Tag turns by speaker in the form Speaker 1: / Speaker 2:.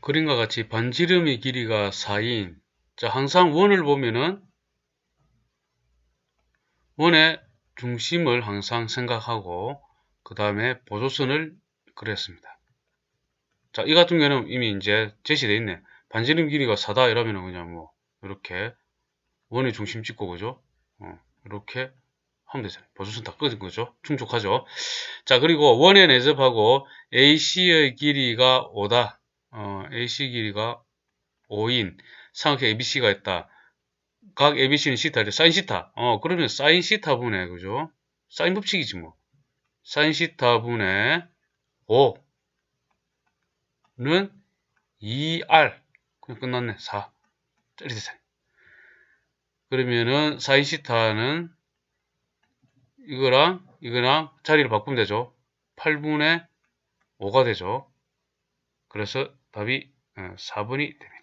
Speaker 1: 그림과 같이 반지름의 길이가 4인 자 항상 원을 보면은 원의 중심을 항상 생각하고 그 다음에 보조선을 그렸습니다. 자, 이 같은 경우는 이미 이제 제시되어 있네. 반지름 길이가 4다 이러면은 그냥 뭐 이렇게 원의 중심 찍고 그죠? 어, 이렇게 하면 되잖아요. 보조선 다 끄는 거죠. 충족하죠. 자, 그리고 원에 내접하고 AC의 길이가 5다. 어, AC 길이가 5인 삼각형 ABC가 있다. 각 ABC는 시타죠. 사인 시타. 어, 그러면 사인 시타 분의, 그죠? 사인 법칙이지 뭐. 사인 시타 분의 5는 2R. 그냥 끝났네. 4. 이렇게 되잖아요. 그러면은 사인 시타는 이거랑 이거랑 자리를 바꾸면 되죠. 8분의 5가 되죠. 그래서 답이 4번이 됩니다.